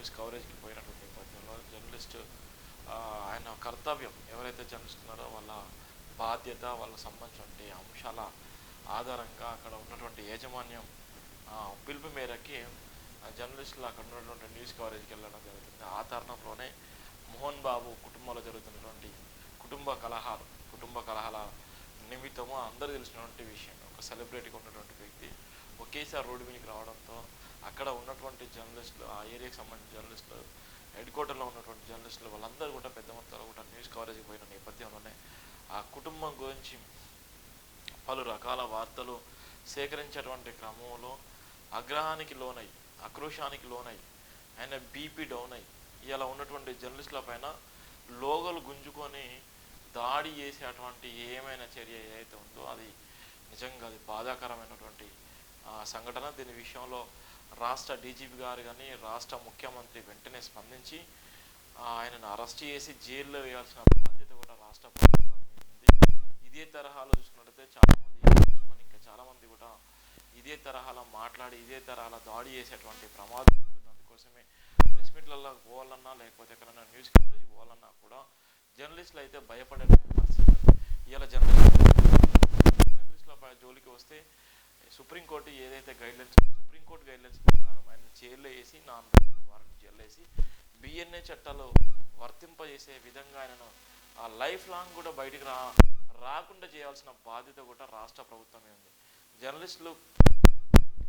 News కవరేజ్కి పోయినటువంటి నేపథ్యంలో journalist ఆయన కర్తవ్యం ఎవరైతే జర్నలిస్ట్ ఉన్నారో వాళ్ళ బాధ్యత వాళ్ళకి సంబంధించినటువంటి అంశాల ఆధారంగా అక్కడ ఉన్నటువంటి యాజమాన్యం పిలుపు మేరకి జర్నలిస్టులు అక్కడ ఉన్నటువంటి న్యూస్ కవరేజ్కి వెళ్ళడం జరుగుతుంది. ఆ తరుణంలోనే మోహన్ బాబు కుటుంబంలో జరుగుతున్నటువంటి కుటుంబ కలహాలు కుటుంబ కలహాల నిమిత్తము అందరూ తెలిసినటువంటి విషయం. ఒక సెలబ్రిటీగా ఉన్నటువంటి వ్యక్తి ఒకేసారి రోడ్డు మీదకి రావడంతో అక్కడ ఉన్నటువంటి జర్నలిస్టులు ఆ ఏరియాకి సంబంధించిన జర్నలిస్టులు హెడ్ క్వార్టర్లో ఉన్నటువంటి జర్నలిస్టులు వాళ్ళందరూ కూడా పెద్ద మొత్తంలో కూడా న్యూస్ కవరేజ్కి పోయిన నేపథ్యంలోనే ఆ కుటుంబం గురించి పలు రకాల వార్తలు సేకరించేటువంటి క్రమంలో ఆగ్రహానికి లోనై ఆక్రోశానికి లోనై ఆయన బీపీ డౌన్ అయ్యి ఇలా ఉన్నటువంటి జర్నలిస్టుల పైన లోగలు గుంజుకొని దాడి చేసేటువంటి ఏమైనా చర్య ఏదైతే ఉందో అది నిజంగా అది బాధాకరమైనటువంటి ఆ, సంఘటన. దీని విషయంలో రాష్ట్ర డీజీపీ గారు కానీ రాష్ట్ర ముఖ్యమంత్రి వెంటనే స్పందించి ఆయనను అరెస్ట్ చేసి జైల్లో వేయాల్సిన బాధ్యత కూడా రాష్ట్ర ప్రభుత్వం ఇదే తరహాలో చూసుకున్నట్లయితే చాలామంది చూసుకొని ఇంకా చాలామంది కూడా ఇదే తరహాలో మాట్లాడి ఇదే తరహాలో దాడి చేసేటువంటి ప్రమాదం ఉంటుంది. అందుకోసమే ప్రెస్ మీట్లలో పోవాలన్నా లేకపోతే ఎక్కడైనా న్యూస్ కవరేజ్ పోవాలన్నా కూడా జర్నలిస్టులు అయితే భయపడే పరిస్థితి ఇలా జర్నలిస్ట్ జర్నలిస్టుల జోలికి వస్తే సుప్రీంకోర్టు ఏదైతే గైడ్లైన్స్ సుప్రీంకోర్టు గైడ్లైన్స్ ప్రకారం ఆయన జైల్లో వేసి నాన్ వారిని జైల్లో వేసి బిఎన్ఏ చట్టాలు వర్తింపజేసే విధంగా ఆయనను ఆ లైఫ్ లాంగ్ కూడా బయటికి రా రాకుండా చేయాల్సిన బాధ్యత కూడా రాష్ట్ర ప్రభుత్వమే ఉంది. జర్నలిస్టులు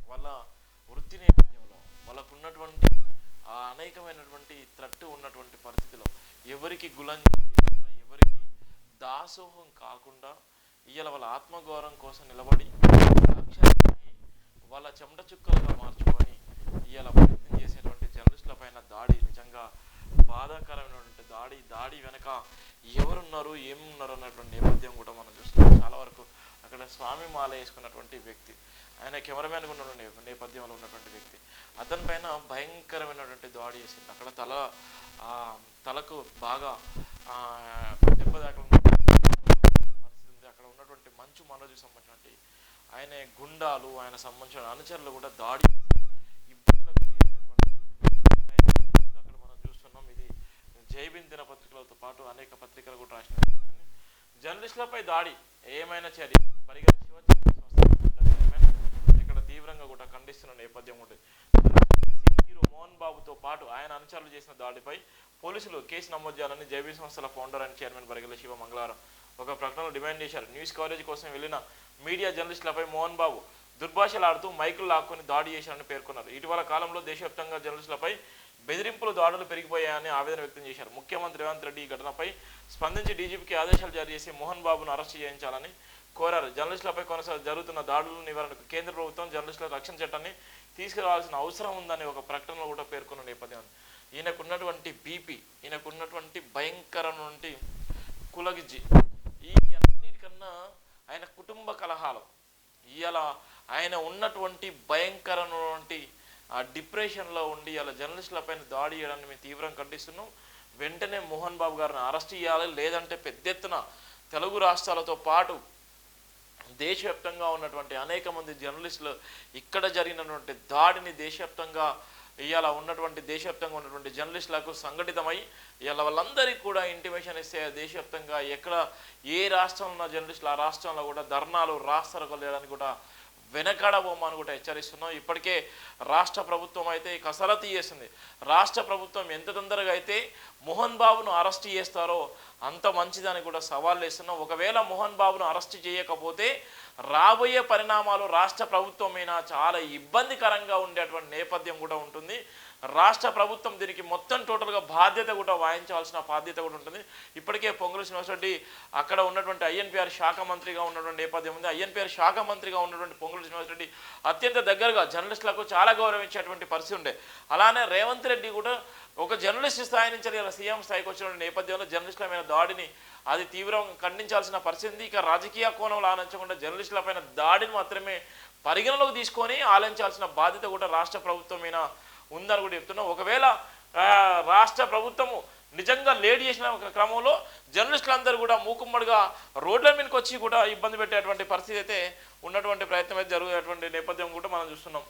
వాళ్ళ వృత్తి నేపథ్యంలో వాళ్ళకు ఉన్నటువంటి ఆ అనేకమైనటువంటి త్రట్టు ఉన్నటువంటి పరిస్థితిలో ఎవరికి గులం ఎవరికి దాసోహం కాకుండా ఇవాళ వాళ్ళ ఆత్మగౌరవం కోసం నిలబడి వాళ్ళ చెమట చుక్కలుగా మార్చుకొని ఇవాళ ప్రయత్నం చేసేటువంటి జర్నలిస్టుల పైన దాడి నిజంగా బాధాకరమైనటువంటి దాడి దాడి వెనక ఎవరున్నారు ఏమున్నారు అన్నటువంటి నేపథ్యం కూడా మనం చూస్తున్నాం. చాలా వరకు అక్కడ స్వామి మాల వేసుకున్నటువంటి వ్యక్తి ఆయన కెమెరామెన్ ఉన్న నేపథ్యంలో ఉన్నటువంటి వ్యక్తి అతని పైన భయంకరమైనటువంటి దాడి చేసింది. అక్కడ తల తలకు బాగా దెబ్బ దాకా పరిస్థితి ఉంది. అక్కడ ఉన్నటువంటి మంచు మనోజ్కి సంబంధించినటువంటి ఆయన గుండాలు ఆయన సంబంధించిన అనుచరులు కూడా దాడి ఇబ్బందులకు అక్కడ మనం చూస్తున్నాం. ఇది జైబిన్ దినపత్రికలతో పాటు అనేక పత్రికలు కూడా రాసిన జర్నలిస్టులపై దాడి ఏమైనా చర్య పరిగణ శివ ఇక్కడ తీవ్రంగా కూడా ఖండిస్తున్న నేపథ్యం ఉంటుంది హీరో మోహన్ బాబుతో పాటు ఆయన అనుచరులు చేసిన దాడిపై పోలీసులు కేసు నమోదు చేయాలని జైబీ సంస్థల founder and chairman Barigala Shiva మంగళవారం ఒక ప్రకటనలో డిమాండ్ చేశారు. న్యూస్ కవరేజ్ కోసం వెళ్ళిన మీడియా జర్నలిస్టులపై మోహన్ బాబు దుర్భాషలాడుతూ మైకులు లాక్కొని దాడి చేశారని పేర్కొన్నారు. ఇటీవల కాలంలో దేశవ్యాప్తంగా జర్నలిస్టులపై బెదిరింపులు దాడులు పెరిగిపోయాయని ఆవేదన వ్యక్తం చేశారు. ముఖ్యమంత్రి రేవంత్ రెడ్డి ఈ ఘటనపై స్పందించి డీజీపీకి ఆదేశాలు జారీ చేసి మోహన్ బాబును అరెస్ట్ చేయించాలని కోరారు. జర్నలిస్టులపై కొనసాగు జరుగుతున్న దాడుల నివారణకు కేంద్ర ప్రభుత్వం జర్నలిస్టుల రక్షణ చట్టాన్ని తీసుకురావాల్సిన అవసరం ఉందని ఒక ప్రకటనలో కూడా పేర్కొన్న నేపథ్యం. ఈయనకున్నటువంటి బీపీ ఈయనకున్నటువంటి భయంకరమైనటువంటి కులగిజ్జి అన్నిటికన్నా ఆయన కుటుంబ కలహాలు. ఇవాళ ఆయన ఉన్నటువంటి భయంకరమైనటువంటి డిప్రెషన్లో ఉండి ఇలా జర్నలిస్టులపైన దాడి చేయడాన్ని మేము తీవ్రంగా ఖండిస్తున్నాం. వెంటనే మోహన్ బాబు గారిని అరెస్ట్ చేయాలి లేదంటే పెద్ద ఎత్తున తెలుగు రాష్ట్రాలతో పాటు దేశవ్యాప్తంగా ఉన్నటువంటి అనేక మంది జర్నలిస్టులు ఇక్కడ జరిగినటువంటి దాడిని దేశవ్యాప్తంగా ఇవాళ ఉన్నటువంటి దేశవ్యాప్తంగా ఉన్నటువంటి జర్నలిస్టులకు సంఘటితమై ఇవాళ వాళ్ళందరికీ కూడా ఇంటిమేషన్ ఇస్తే దేశవ్యాప్తంగా ఎక్కడ ఏ రాష్ట్రంలో ఉన్న జర్నలిస్టులు ఆ రాష్ట్రంలో కూడా ధర్నాలు రాస్తారోకలు కూడా వెనకాడబోమని కూడా హెచ్చరిస్తున్నాం. ఇప్పటికే రాష్ట్ర ప్రభుత్వం అయితే కసరత్తు చేస్తుంది రాష్ట్ర ప్రభుత్వం ఎంత తొందరగా అయితే మోహన్ బాబును అరెస్ట్ చేస్తారో అంత మంచిదని కూడా సవాల్ వేస్తున్నాం ఒకవేళ మోహన్ బాబును అరెస్ట్ చేయకపోతే రాబోయే పరిణామాలు రాష్ట్ర ప్రభుత్వం మీద చాలా ఇబ్బందికరంగా ఉండేటువంటి నేపథ్యం కూడా ఉంటుంది. రాష్ట్ర ప్రభుత్వం దీనికి మొత్తం టోటల్గా బాధ్యత కూడా వాయించాల్సిన బాధ్యత కూడా ఉంటుంది. ఇప్పటికే పొంగులు శ్రీనివాసరెడ్డి అక్కడ ఉన్నటువంటి ఐఎన్పిఆర్ శాఖ మంత్రిగా ఉన్నటువంటి నేపథ్యం ఉంది. ఐఎన్పిఆర్ శాఖ మంత్రిగా ఉన్నటువంటి పొంగులు శ్రీనివాసరెడ్డి అత్యంత దగ్గరగా జర్నలిస్టులకు చాలా గౌరవించేటువంటి పరిస్థితి ఉండే. అలానే రేవంత్ రెడ్డి కూడా ఒక జర్నలిస్ట్ స్థాయి నుంచి ఇలా సీఎం స్థాయికి వచ్చిన నేపథ్యంలో జర్నలిస్టుల దాడిని అది తీవ్రంగా ఖండించాల్సిన పరిస్థితి ఇక రాజకీయ కోణంలో ఆలోచించకుండా జర్నలిస్టులపైన దాడిని మాత్రమే పరిగణలోకి తీసుకొని ఆలోచించాల్సిన బాధ్యత కూడా రాష్ట్ర ప్రభుత్వం మీద ఉందని కూడా చెప్తున్నాం. ఒకవేళ రాష్ట్ర ప్రభుత్వము నిజంగా లేట్ చేసిన ఒక క్రమంలో జర్నలిస్టులందరూ కూడా మూకుమ్మడిగా రోడ్ల మీదకి వచ్చి కూడా ఇబ్బంది పెట్టేటువంటి పరిస్థితి అయితే ఉన్నటువంటి ప్రయత్నం అయితే జరుగుతున్నటువంటి నేపథ్యం కూడా మనం చూస్తున్నాం.